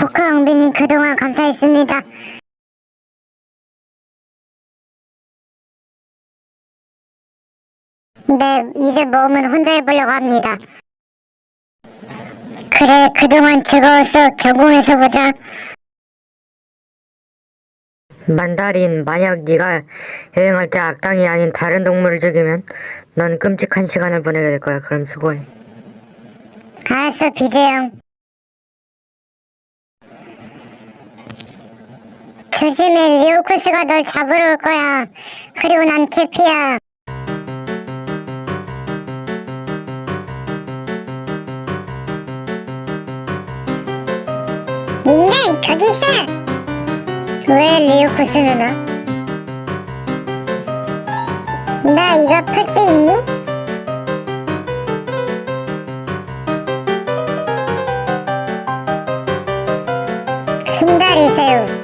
조커 영빈님 그동안 감사했습니다. 네, 이제 모험은 혼자 해보려고 합니다. 그래, 그동안 즐거웠어. 경공에서 보자. 만다린, 만약 네가 여행할 때 악당이 아닌 다른 동물을 죽이면 넌 끔찍한 시간을 보내게 될 거야. 그럼 수고해. 알았어, 비제형. 조심해, 리오쿠스가 널 잡으러 올 거야. 그리고 난 캐피야. 인간, 거기 있어! 왜 리오쿠스 누나? 나 이거 풀 수 있니? 기다리세요.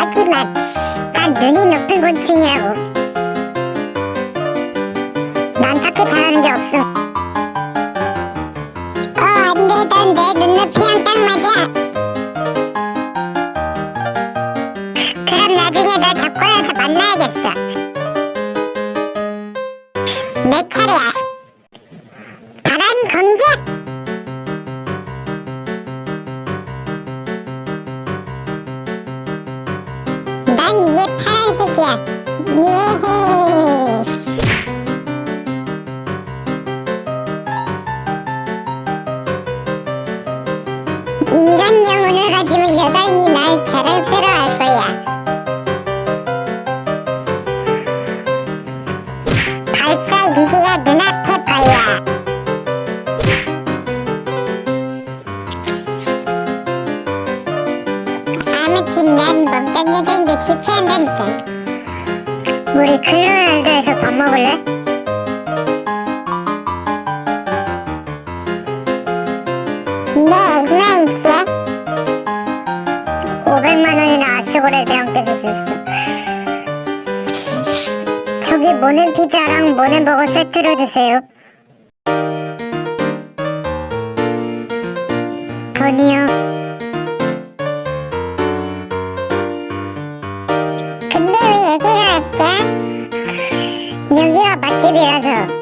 하지만 난 눈이 높은 곤충이라고. 난 딱히 잘하는 게 없음. 어, 안 돼, 넌내 눈높이랑 딱 맞아. 그럼 나중에 널 잡고 나서 만나야겠어. 내 차례야. 바람 공격! 난 이게 파란색이야. 예헤. 인간 영혼을 가지면 여단이 날 자랑스러워할 거야. 발사 인지가 눈앞에 보여. 아무튼 난 여자인데 실패한다니까. 우리 클로날드에서 밥 먹을래? 네, 얼마 있어? 500만 원이나 아스고레 대왕께서 줬어. 저기 모넨 피자랑 모넨 버거 세트로 주세요. 돈이요. arkadaşça yılıyor bak gibi yazıyor.